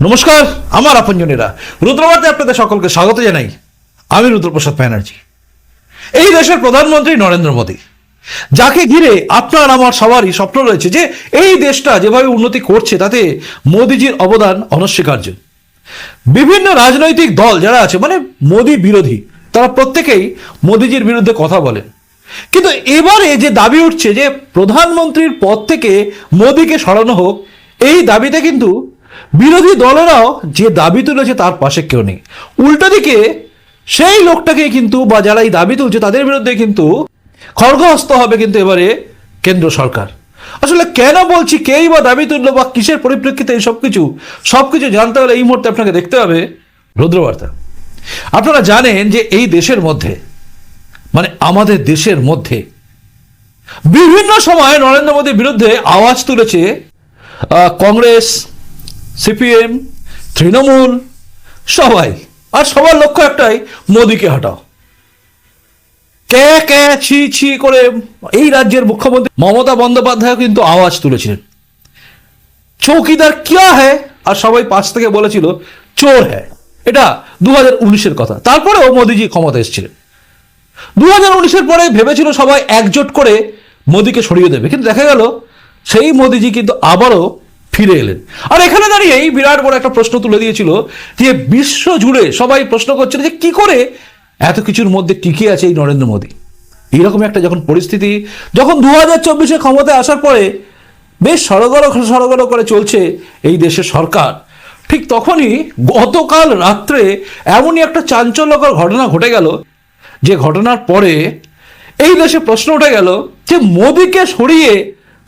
নমস্কার, আমার আপনজনেরা। রুদ্রবার্তে আপনাদের সকলকে স্বাগত জানাই। আমি রুদ্রপ্রসাদ ব্যানার্জি। এই দেশের প্রধানমন্ত্রী নরেন্দ্র মোদী। যাকে ঘিরে আপনার আমার সবারই স্বপ্ন রয়েছে যে এই দেশটা যেভাবে উন্নতি করছে, তাতে মোদিজির অবদান অনস্বীকার্য। বিভিন্ন রাজনৈতিক দল যারা আছে মানে মোদি বিরোধী, তারা প্রত্যেকেই মোদিজির বিরুদ্ধে কথা বলেন। কিন্তু এবারে যে দাবি উঠছে যে প্রধানমন্ত্রীর পদ থেকে মোদিকে সরানো হোক, এই দাবিতে কিন্তু বিরোধী দলেরাও যে দাবি তুলেছে তার পাশে কেউ নেই। উল্টো দিকে, সেই লোকটাকে কিন্তু বা যারা এই দাবি তুলছে তাদের বিরুদ্ধে কিন্তু খড়গহস্ত হবে কিন্তু এবারে কেন্দ্র সরকার। আসলে কেন বলছি কেই বা দাবি তুললো বা কিসের পরিপ্রেক্ষিতে এই সব কিছু সব কিছু জানতে হলে এই মুহূর্তে আপনাকে দেখতে হবে রুদ্রবার্তা। আপনারা জানেন যে এই দেশের মধ্যে মানে আমাদের দেশের মধ্যে বিভিন্ন সময় নরেন্দ্র মোদীর বিরুদ্ধে আওয়াজ তুলেছে কংগ্রেস সিপিএম, তৃণমূল, সবাই। আর সবার লক্ষ্য একটাই, মোদীকে হটাও। কে কে, ছি ছি করে এই রাজ্যের মুখ্যমন্ত্রী মমতা বন্দ্যোপাধ্যায় কিন্তু আওয়াজ তুলেছিলেন। চৌকিদার কিয়া হ্যায়? আর সবাই পাশ থেকে বলেছিল, চোর হ্যায়। এটা দু হাজার উনিশের কথা। তারপরেও মোদিজি ক্ষমতা এসেছিলেন। দু হাজার উনিশের পরে ভেবেছিল সবাই একজোট করে মোদিকে সরিয়ে দেবে। কিন্তু দেখা গেল, সেই মোদিজি কিন্তু আবারও ফিরে এলেন। আর এখানে দাঁড়িয়ে এই বিরাট বড় একটা প্রশ্ন তুলে দিয়েছিল যে বিশ্ব জুড়ে সবাই প্রশ্ন করছিল যে কি করে এত কিছুর মধ্যে টিকে আছে এই নরেন্দ্র মোদী? এইরকম একটা যখন পরিস্থিতি, যখন দু হাজার চব্বিশে ক্ষমতায় আসার পরে বেশ সরগর সরগর করে চলছে এই দেশের সরকার। ঠিক তখনই গতকাল রাত্রে এমনই একটা চাঞ্চল্যকর ঘটনা ঘটে গেল, যে ঘটনার পরে এই দেশে প্রশ্ন উঠে গেল যে মোদীকে সরিয়ে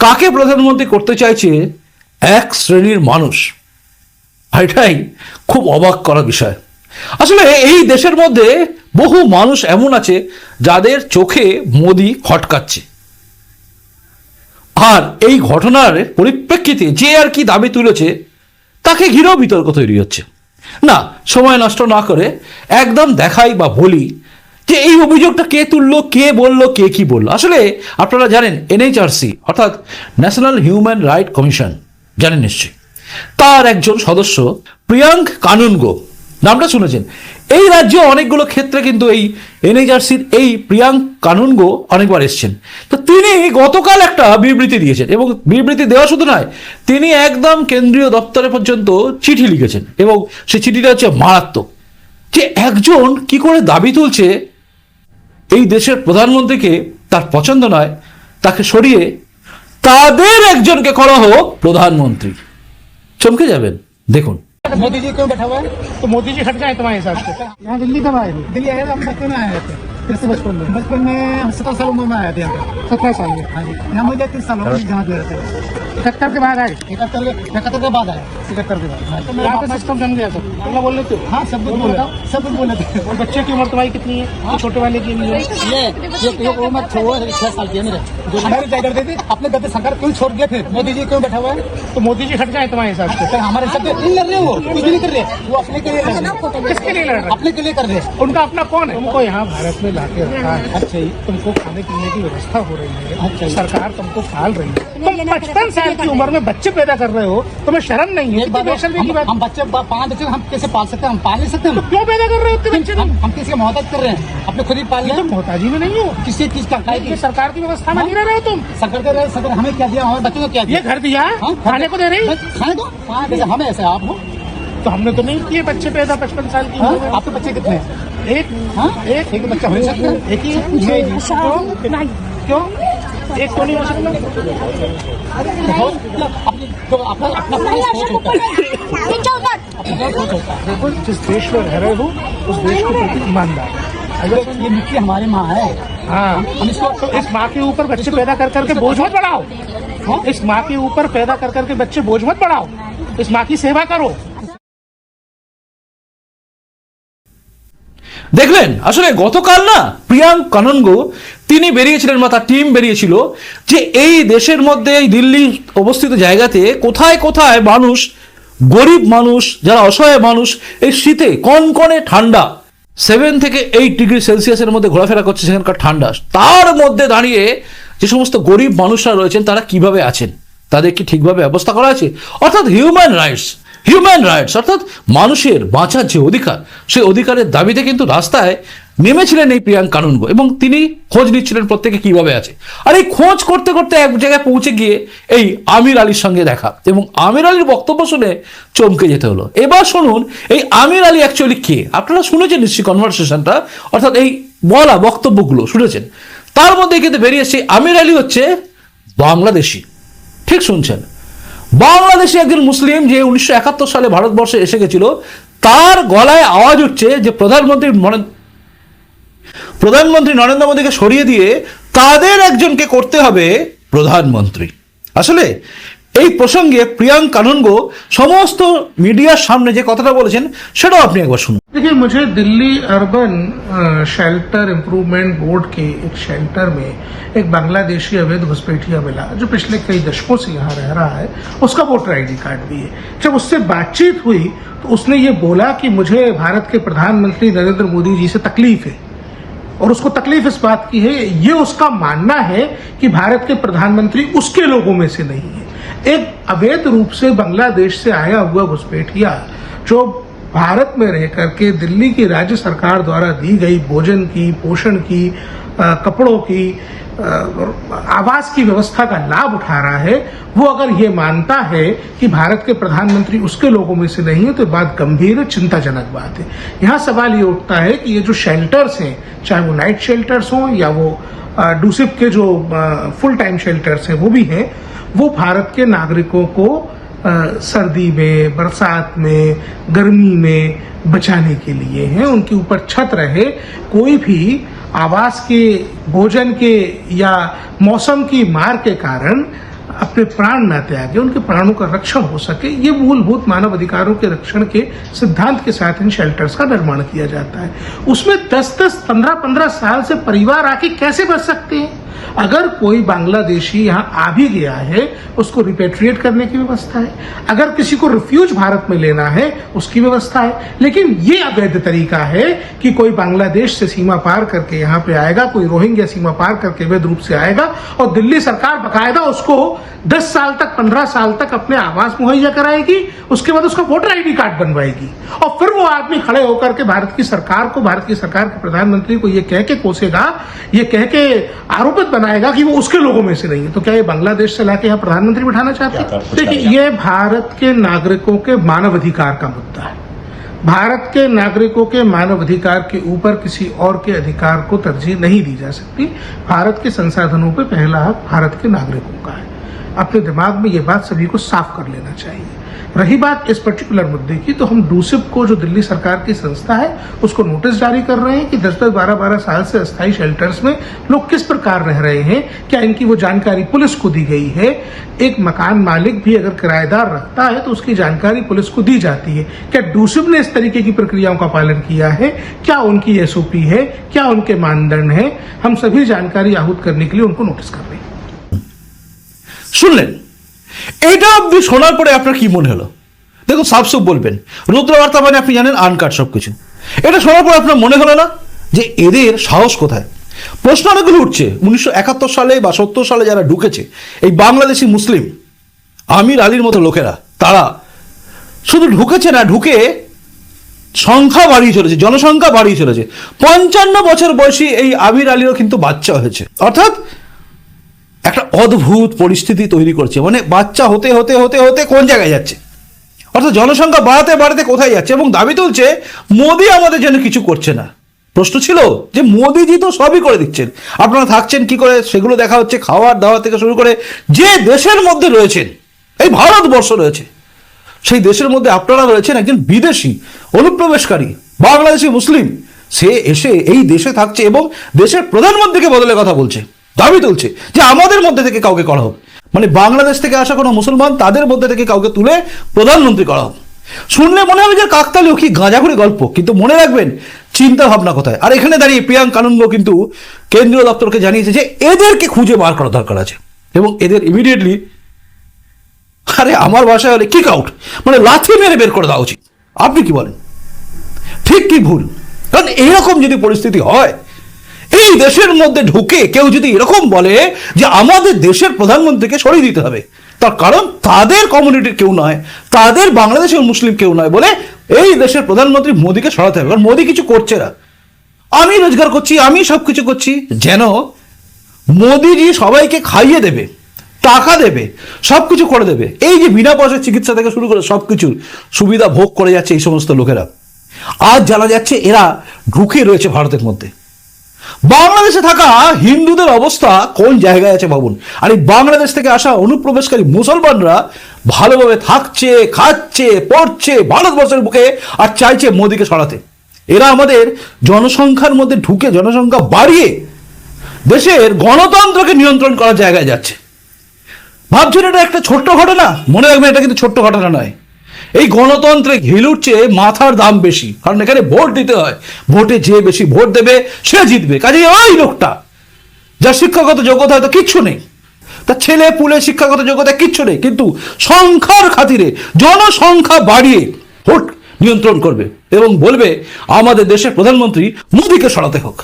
কাকে প্রধানমন্ত্রী করতে চাইছে এক শ্রেণির মানুষ। এটাই খুব অবাক করা বিষয়। আসলে এই দেশের মধ্যে বহু মানুষ এমন আছে যাদের চোখে মোদি খটকাচ্ছে আর এই ঘটনার পরিপ্রেক্ষিতে যে আর কি দাবি তুলেছে, তাকে ঘিরেও বিতর্ক তৈরি হচ্ছে। না, সময় নষ্ট না করে একদম দেখাই বা বলি যে এই অভিযোগটা কে তুললো, কে বলল, কে কি বলল। আসলে আপনারা জানেন, এনএইচআরসি, অর্থাৎ ন্যাশনাল হিউম্যান রাইট কমিশন জানেন নিশ্চয়ই। তার একজন সদস্য প্রিয়াঙ্ক কানুনগো, নামটা শুনেছেন। এই রাজ্যে অনেকগুলো ক্ষেত্রে কিন্তু এই এনএইচআরসির এই প্রিয়াঙ্ক কানুনগো অনেকবার এসছেন। তো তিনি গতকাল একটা বিবৃতি দিয়েছেন এবং বিবৃতি দেওয়া শুধু নয়, তিনি একদম কেন্দ্রীয় দপ্তরে পর্যন্ত চিঠি লিখেছেন এবং সেই চিঠিটা হচ্ছে মারাত্মক। যে একজন কি করে দাবি তুলছে এই দেশের প্রধানমন্ত্রীকে তার পছন্দ নয়, তাকে সরিয়ে তাদের একজনকে করা হোক প্রধানমন্ত্রী চমকে যাবেন দেখুন मोदी जी क्यों बैठा हुआ है तो मोदी जी हट जाए तुम्हारे हिसाब से यहाँ दिल्ली कब आए थे दिल्ली आए थे हम बचपन में आए थे कैसे बचपन में बचपन में हम सत्रह साल उम्र में आए थे यहाँ पे सत्रह साल में हाँ जी यहाँ मुझे तीस साल हो गए जहाँ गए थे इकहत्तर के बाद आए इकहत्तर के इकहत्तर के बाद आए इकहत्तर के बाद हाँ जी। यहाँ पे सिस्टम जम गया सब अल्लाह बोल लेते हो हाँ सब कुछ बोले सब कुछ बोले थे और बच्चे की उम्र तुम्हारी कितनी है ये छोटे वाले की भी है ये ये ये उम्र छो छह साल की है मेरे जो हमारी तय करते थे अपने गद्दे सरकार क्यों छोड़ गए थे मोदी जी क्यों बैठा हुआ है? तो मोदी जी हट जाए तुम्हारे हिसाब से तो हमारे सब नहीं लड़ रहे वो कुछ नहीं कर रहे। वो अपने के लिए लड़ रहे किसके लिए लड़ रहे अपने के लिए कर रहे उनका अपना कौन है? तुमको यहाँ भारत में लाके रखा है। अच्छा जी तुमको खाने पीने की व्यवस्था हो रही है। अच्छा सरकार तुमको पाल रही है। तुम पचपन साल की उम्र में बच्चे पैदा कर रहे हो तुम्हें शर्म नहीं है? हम, बच्चे पाँच बच्चे हम कैसे पाल सकते हैं? हम पाल नहीं सकते हम। क्यों पैदा कर रहे हो बच्चे हम, हम किसी की मोहताज कर रहे हैं। अपने खुद ही पाल रहे हैं। मोहताजी में नहीं हो। किसी चीज़ का सरकार की व्यवस्था में नहीं रह रहे हो तुम? सरकार दे रहे सरकार हमें क्या दिया? हमारे बच्चों को क्या ये दिया घर दिया? हाँ, खाने को दे रही? खाने दो हाँ, जैसे हमें ऐसे आप हो। तो हमने तो नहीं किए बच्चे पैदा पचपन साल की हाँ? आपके बच्चे कितने? एक। हाँ? एक। एक बच्चा हो सकता है? एक ही? है? क्यों? क्यों? एक तो नहीं हो सकता। मतलब अपनी तो अपना अपना अपना सोच होता है। अपना सोच होता है। देखो जिस देश में रह रहे हो उस देश के प्रति ईमानदार। अगर ये मिट्टी हमारी माँ है हाँ हम इसको तो इस माँ के ऊपर बच्चे पैदा कर करके बोझ मत बढ़ाओ इस माँ के ऊपर पैदा कर करके बच्चे बोझ मत बढ़ाओ इस माँ की सेवा करो দেখলেন আসলে গতকাল না প্রিয়াঙ্ক কাননগো তিনি বেরিয়েছিলেন বা তার টিম বেরিয়েছিল যে এই দেশের মধ্যে এই দিল্লি অবস্থিত জায়গাতে কোথায় কোথায় মানুষ গরিব মানুষ যারা অসহায় মানুষ এই শীতে কনকনে ঠান্ডা সেভেন থেকে এইট ডিগ্রি সেলসিয়াসের মধ্যে ঘোরাফেরা করছে সেখানকার ঠান্ডা। তার মধ্যে দাঁড়িয়ে যে সমস্ত গরিব মানুষরা রয়েছেন, তারা কীভাবে আছেন? তাদের কি ঠিকভাবে ব্যবস্থা করা আছে? অর্থাৎ হিউম্যান রাইটস হিউম্যান রাইটস অর্থাৎ মানুষের বাঁচার যে অধিকার, সেই অধিকারের দাবিতে কিন্তু রাস্তায় নেমেছিলেন এই প্রিয়াঙ্ক কানুনগো এবং তিনি খোঁজ নিচ্ছিলেন প্রত্যেকে কীভাবে আছে। আর এই খোঁজ করতে করতে এক জায়গায় পৌঁছে গিয়ে এই আমির আলীর সঙ্গে দেখা এবং আমির আলীর বক্তব্য শুনে চমকে যেতে হলো। এবার শুনুন, এই আমির আলী অ্যাকচুয়ালি কে? আপনারা শুনেছেন নিশ্চয়ই কনভারসেশনটা অর্থাৎ এই বলা বক্তব্যগুলো শুনেছেন। তার মধ্যে কিন্তু বেরিয়ে এসছে আমির আলী হচ্ছে বাংলাদেশি। ঠিক শুনছেন? বাংলাদেশি একজন মুসলিম যে উনিশশো একাত্তর সালে ভারতবর্ষে এসে গেছিল, তার গলায় আওয়াজ উঠছে যে প্রধানমন্ত্রী প্রধানমন্ত্রী নরেন্দ্র মোদীকে সরিয়ে দিয়ে তাদের একজনকে করতে হবে প্রধানমন্ত্রী। আসলে এই প্রসঙ্গে প্রিয়াঙ্ক কানুনগো সমস্ত মিডিয়ার সামনে যে কথাটা বলেছেন সেটাও আপনি একবার শুনুন देखिए मुझे Delhi urban shelter improvement board के एक शेल्टर में एक बांग्लादेशी अवैध घुसपैठिया मिला जो पिछले कई दशकों से यहाँ रह रहा है उसका वोटर आईडी कार्ड भी है जब उससे बातचीत हुई तो उसने ये बोला कि मुझे भारत के प्रधानमंत्री नरेंद्र मोदी जी से तकलीफ है और उसको तकलीफ इस बात की है ये उसका मानना है कि भारत के प्रधानमंत्री उसके लोगों में से नहीं है एक अवैध रूप से बांग्लादेश से आया हुआ घुसपैठिया जो भारत में रह करके दिल्ली की राज्य सरकार द्वारा दी गई भोजन की पोषण की अ, कपड़ों की आवास की व्यवस्था का लाभ उठा रहा है वो अगर ये मानता है कि भारत के प्रधानमंत्री उसके लोगों में से नहीं है तो बात गंभीर है चिंताजनक बात है। यहाँ सवाल ये उठता है कि ये जो शेल्टर्स हैं चाहे वो नाइट शेल्टर्स हों या वो डूसिप के जो फुल टाइम शेल्टर्स हैं वो भी हैं वो भारत के नागरिकों को सर्दी में बरसात में गर्मी में बचाने के लिए हैं। उनके ऊपर छत रहे कोई भी आवास के भोजन के या मौसम की मार के कारण अपने प्राण न त्यागे उनके प्राणों का रक्षण हो सके ये मूलभूत मानव अधिकारों के रक्षण के सिद्धांत के साथ इन शेल्टर्स का निर्माण किया जाता है। उसमें 10-10, 15-15 साल से परिवार आके कैसे बच सकते हैं? अगर कोई बांग्लादेशी यहाँ आ भी गया है, उसको रिपेट्रिएट करने की व्यवस्था है। अगर किसी को रिफ्यूज भारत में लेना है, उसकी व्यवस्था है। लेकिन ये अवैध तरीका है कि कोई बांग्लादेश से सीमा पार करके यहाँ पे आएगा, कोई रोहिंग्या सीमा पार करके अवैध रूप से आएगा और दिल्ली सरकार बकायदा उसको 10 साल तक 15 साल तक अपने आवास मुहैया कराएगी, उसके बाद उसका वोटर आईडी कार्ड बनवाएगी। और फिर वो आदमी खड़े होकर के भारत की सरकार को, भारत की सरकार के प्रधानमंत्री को ये कह के कोसेगा, ये कह के आरोपित बनाएगा कि वो उसके लोगों में से नहीं है। तो क्या ये बांग्लादेश से लाके यहाँ प्रधानमंत्री बिठाना चाहते हैं? देखिए ये भारत के नागरिकों के मानव अधिकार का मुद्दा है। भारत के नागरिकों के मानव अधिकार के ऊपर किसी और के अधिकार को तरजीह नहीं दी जा सकती। भारत के संसाधनों पर पहला हक भारत के नागरिकों का है। अपने दिमाग में ये बात सभी को साफ़ कर लेना चाहिए। रही बात इस पर्टिकुलर मुद्दे की तो हम डूसिप को, जो दिल्ली सरकार की संस्था है, उसको नोटिस जारी कर रहे हैं कि दस दस बारह बारह साल से अस्थायी शेल्टर्स में लोग किस प्रकार रह रहे हैं, क्या इनकी वो जानकारी पुलिस को दी गई है, एक मकान मालिक भी अगर किराएदार रखता है तो उसकी जानकारी पुलिस को दी जाती है। क्या डूसिप ने इस तरीके की प्रक्रियाओं का पालन किया है? क्या उनकी एसओपी है? क्या उनके मानदंड है? हम सभी जानकारी आहूत करने के लिए उनको नोटिस कर रहे हैं। सुन लें। এটা অব্দি শোনার পরে আপনার কি মনে হলো? দেখুন সাফসুপ বলবেন। রুদ্রবার্তা মানে আপনি জানেন আনকাট সব কিছু এটা শোনার পর আপনার মনে হলো না যে এদের সাহস কোথায়? প্রশ্ন অনেকগুলো উঠছে। উনিশশো একাত্তর সালে বা সত্তর সালে যারা ঢুকেছে, এই বাংলাদেশি মুসলিম, আমির আলীর মতো লোকেরা, তারা শুধু ঢুকেছে না, ঢুকে সংখ্যা বাড়িয়ে চলেছে, জনসংখ্যা বাড়িয়ে চলেছে। পঞ্চান্ন বছর বয়সী এই আমির আলীরও কিন্তু বাচ্চা হয়েছে। অর্থাৎ একটা অদ্ভুত পরিস্থিতি তৈরি করছে। মানে বাচ্চা হতে হতে হতে হতে কোন জায়গায় যাচ্ছে? অর্থাৎ জনসংখ্যা বাড়াতে বাড়াতে কোথায় যাচ্ছে? এবং দাবি তুলছে, মোদি আমাদের জন্য কিছু করছে না। প্রশ্ন ছিল যে মোদিজি তো সবই করে দিচ্ছেন। আপনারা থাকছেন, কি করে? সেগুলো দেখা হচ্ছে, খাওয়ার দাওয়া থেকে শুরু করে যে দেশের মধ্যে রয়েছেন, এই ভারতবর্ষ রয়েছে, সেই দেশের মধ্যে আপনারা রয়েছেন একজন বিদেশি, অনুপ্রবেশকারী, বাংলাদেশি মুসলিম। সে এসে এই দেশে থাকছে এবং দেশের প্রধানমন্ত্রীকে বদলে কথা বলছে। দাবি তুলছে যে আমাদের মধ্যে থেকে কাউকে করা হোক। মানে বাংলাদেশ থেকে আসা কোনো মুসলমান তাদের মধ্যে থেকে কাউকে তুলে প্রধানমন্ত্রী করা হোক। শুনলে মনে হবে যে কাকতালীয় কি গাঁজাখুরি গল্প, কিন্তু মনে রাখবেন চিন্তা ভাবনা কোথায়। আর এখানে দাঁড়িয়ে প্রিয়াঙ্ক কানুঙ্গ কিন্তু কেন্দ্রীয় দপ্তরকে জানিয়েছে যে এদেরকে খুঁজে বার করা দরকার আছে। এবং এদের ইমিডিয়েটলি আরে আমার ভাষায় হলে কিক আউট মানে লাথি মেরে বের করে দেওয়া উচিত। আপনি কি বলেন? ঠিক কি ভুল? কারণ এইরকম যদি পরিস্থিতি হয় এই দেশের মধ্যে ঢুকে কেউ যদি এরকম বলে যে আমাদের দেশের প্রধানমন্ত্রীকে সরিয়ে দিতে হবে, তার কারণ তাদের কমিউনিটির কেউ নয়, তাদের বাংলাদেশের মুসলিম কেউ নয় বলে এই দেশের প্রধানমন্ত্রী মোদীকে সরাতে হবে। কারণ মোদী কিছু করছে না। আমি রোজগার করছি, আমি সব কিছু করছি, যেন মোদিজি সবাইকে খাইয়ে দেবে, টাকা দেবে সব কিছু করে দেবে। এই যে বিনা পয়সার চিকিৎসা থেকে শুরু করে সব কিছুর সুবিধা ভোগ করে যাচ্ছে এই সমস্ত লোকেরা। আজ জানা যাচ্ছে এরা ঢুকে রয়েছে ভারতের মধ্যে। বাংলাদেশে থাকা হিন্দুদের অবস্থা কোন জায়গায় আছে ভাবুন? আর বাংলাদেশ থেকে আসা অনুপ্রবেশকারী মুসলমানরা ভালোভাবে থাকছে, খাচ্ছে, পড়ছে, ভারতবর্ষের বুকে আর চাইছে মোদীকে সরাতে। এরা আমাদের জনসংখ্যার মধ্যে ঢুকে, জনসংখ্যা বাড়িয়ে দেশের গণতন্ত্রকে নিয়ন্ত্রণ করার জায়গায় যাচ্ছে। ভাবছেন এটা একটা ছোট্ট ঘটনা? মনে রাখবেন এটা কিন্তু ছোট্ট ঘটনা নয়। এই গণতন্ত্রে ঘিলুর চেয়ে মাথার দাম বেশি। কারণ এখানে ভোট দিতে হয়। ভোটে যে বেশি ভোট দেবে, সে জিতবে। কাজে ওই লোকটা, যার শিক্ষাগত যোগ্যতা হয়তো কিচ্ছু নেই। তার ছেলে, পুলে শিক্ষাগত যোগ্যতা কিচ্ছু নেই। কিন্তু সংখ্যার খাতিরে, জনসংখ্যা বাড়িয়ে ভোট নিয়ন্ত্রণ করবে এবং বলবে, আমাদের দেশের প্রধানমন্ত্রী মোদীকে সরাতে হোক।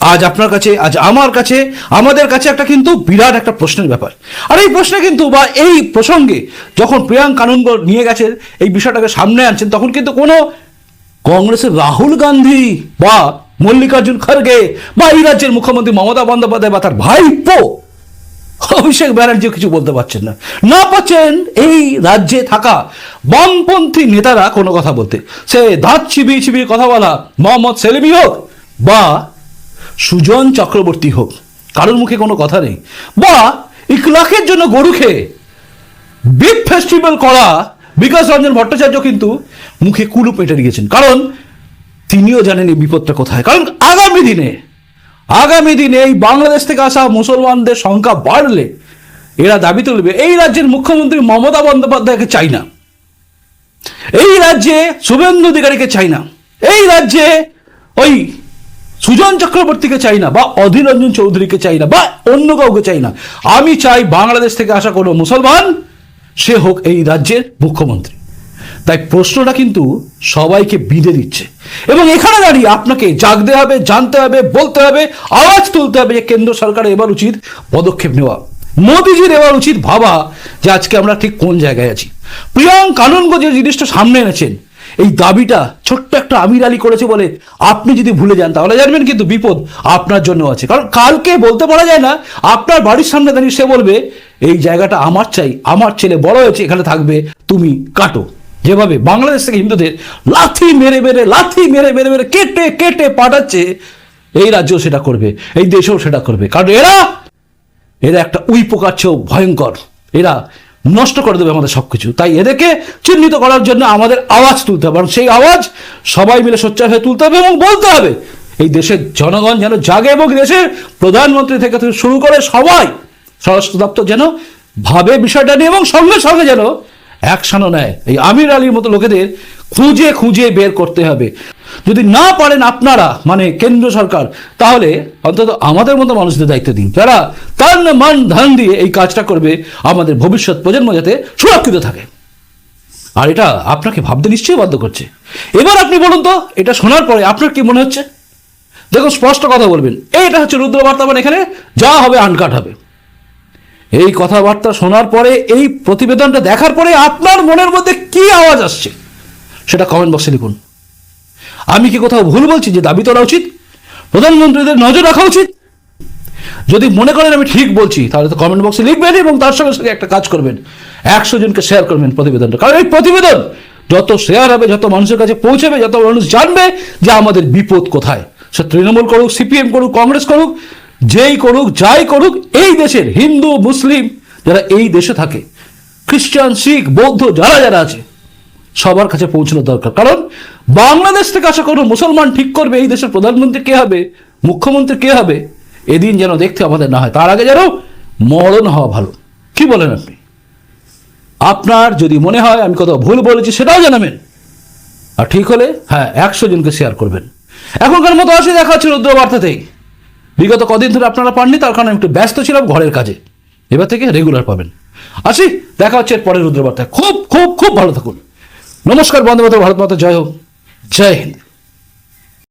আজ আপনার কাছে, আজ আমার কাছে, আমাদের কাছে একটা কিন্তু বিরাট একটা প্রশ্নের ব্যাপার। আর এই প্রশ্নে কিন্তু বা এই প্রসঙ্গে যখন প্রিয়াঙ্ক কানুনগ নিয়ে গেছেন, এই বিষয়টাকে সামনে আনছেন, তখন কিন্তু কোনো কংগ্রেসের রাহুল গান্ধী বা মল্লিকার্জুন খড়গে বা এই রাজ্যের মুখ্যমন্ত্রী মমতা বন্দ্যোপাধ্যায় বা তার ভাইপো অভিষেক ব্যানার্জিও কিছু বলতে পারছেন না। না পাচ্ছেন এই রাজ্যে থাকা বামপন্থী নেতারা কোনো কথা বলতে। সে দাঁত চিবিয়ে চিবিয়ে কথা বলা মোহাম্মদ সেলিমি হোক বা সুজন চক্রবর্তী হোক, কারোর মুখে কোনো কথা নেই, বা ইকলাখের জন্য গরু খেয়ে বিগ ফেস্টিভ্যাল করা বিকাশ রঞ্জন ভট্টাচার্য কিন্তু মুখে কুলু পেটে গিয়েছেন কারণ তিনিও জানেন এই বিপদটা কোথায়। কারণ আগামী দিনে আগামী দিনে এই বাংলাদেশ থেকে আসা মুসলমানদের সংখ্যা বাড়লে এরা দাবি তুলবে, এই রাজ্যের মুখ্যমন্ত্রী মমতা বন্দ্যোপাধ্যায়কে চাই না। এই রাজ্যে শুভেন্দু অধিকারীকে চাই না। এই রাজ্যে ওই সুজন চক্রবর্তীকে চাই না, বা অধীর রঞ্জন চৌধুরীকে চাই না, বা অন্য কাউকে চাই না। আমি চাই বাংলাদেশ থেকে আসা কোনো মুসলমান, সে হোক এই রাজ্যের মুখ্যমন্ত্রী। তাই প্রশ্নটা কিন্তু সবাইকে বিঁধে দিচ্ছে। এবং এখানে দাঁড়িয়ে আপনাকে জাগতে হবে, জানতে হবে, বলতে হবে, আওয়াজ তুলতে হবে যে কেন্দ্র সরকারের এবার উচিত পদক্ষেপ নেওয়া। মোদিজির এবার উচিত ভাবা যে আজকে আমরা ঠিক কোন জায়গায় আছি। প্রিয়াঙ্ক কানুনগো যে জিনিসটা সামনে এনেছেন। এই দাবিটা ছোট্ট একটা আমির আলী করেছে বলে আপনি যদি ভুলে যান তাহলে জানবেন কিন্তু বিপদ আপনার জন্য আছে। কারণ কালকে বলতে পারা যায় না, আপনার বাড়ির সামনে দাঁড়িয়ে সে বলবে, এই জায়গাটা আমার চাই, আমার ছেলে বড় হয়েছে, এখানে থাকবে, তুমি কাটো। যেভাবে বাংলাদেশ থেকে হিন্দুদের লাথি মেরে মেরে, লাথি মেরে মেরে মেরে কেটে কেটে পাঠাচ্ছে, এই রাজ্য সেটা করবে, এই দেশেও সেটা করবে। কারণ এরা এরা একটা উই পোকার চেয়েও ভয়ঙ্কর। এরা নষ্ট করে দেবে আমাদের সবকিছু। তাই এদেরকে চিহ্নিত করার জন্য আমাদের আওয়াজ তুলতে হবে। এবং সেই আওয়াজ সবাই মিলে সোচ্চার হয়ে তুলতে হবে এবং বলতে হবে, এই দেশের জনগণ যেন জাগে এবং দেশের প্রধানমন্ত্রী থেকে থেকে শুরু করে সবাই, স্বরাষ্ট্র দপ্তর যেন ভাবে বিষয়টা নিয়ে এবং সঙ্গে সঙ্গে যেন অ্যাকশনও নেয়। এই আমির আলীর মতো লোকেদের খুঁজে খুঁজে বের করতে হবে। যদি না পারেন আপনারা মানে কেন্দ্র সরকার, তাহলে অন্তত আমাদের মতো মানুষদের দায়িত্ব দিন। যারা তান মান ধান দিয়ে এই কাজটা করবে, আমাদের ভবিষ্যৎ প্রজন্ম যাতে সুরক্ষিত থাকে। আর এটা আপনাকে ভাবতে নিশ্চয়ই বাধ্য করছে। এবার আপনি বলুন তো, এটা শোনার পরে আপনার কি মনে হচ্ছে? দেখুন, স্পষ্ট কথা বলবেন। এইটা হচ্ছে রুদ্রবার্তা মানে এখানে যা হবে আনকাট হবে। এই কথাবার্তা শোনার পরে, এই প্রতিবেদনটা দেখার পরে আপনার মনের মধ্যে কি আওয়াজ আসছে? সেটা কমেন্ট বক্সে লিখুন। আমি কি কোথাও ভুল বলছি যে দাবি তোলা উচিত? প্রধানমন্ত্রীদের নজর রাখা উচিত? যদি মনে করেন আমি ঠিক বলছি, তাহলে তো কমেন্ট বক্সে লিখবেন এবং তার সঙ্গে সঙ্গে একটা কাজ করবেন। একশো জনকে শেয়ার করবেন প্রতিবেদনটা। কারণ এই প্রতিবেদন যত শেয়ার হবে, যত মানুষের কাছে পৌঁছাবে, যত মানুষ জানবে যে আমাদের বিপদ কোথায়। সে তৃণমূল করুক, সিপিএম করুক, কংগ্রেস করুক, যেই করুক, যাই করুক, এই দেশের হিন্দু, মুসলিম যারা এই দেশে থাকে, খ্রিস্টান, শিখ, বৌদ্ধ, যারা যারা আছে সবার কাছে পৌঁছানো দরকার। কারণ বাংলাদেশ থেকে আসা কোনো মুসলমান ঠিক করবে, এই দেশের প্রধানমন্ত্রী কে হবে, মুখ্যমন্ত্রী কে হবে, এদিন যেন দেখতে আমাদের না হয়। তার আগে যেন মরণ হওয়া ভালো। কি বলেন আপনি? আপনার যদি মনে হয় আমি কোথাও ভুল বলেছি, সেটাও জানাবেন। আর ঠিক হলে হ্যাঁ একশো জনকে শেয়ার করবেন। এখনকার মতো আসে, দেখা হচ্ছে রুদ্রবার্তাতেই। বিগত কদিন ধরে আপনারা পাননি, তার কারণে একটু ব্যস্ত ছিলাম ঘরের কাজে। এবার থেকে রেগুলার পাবেন। আসি, দেখা হচ্ছে এর পরের রুদ্রবার্তায়। খুব খুব খুব ভালো থাকুন। নমস্কার বন্ধু ভারত মাতা জয় হোক। জয় হিন্দ।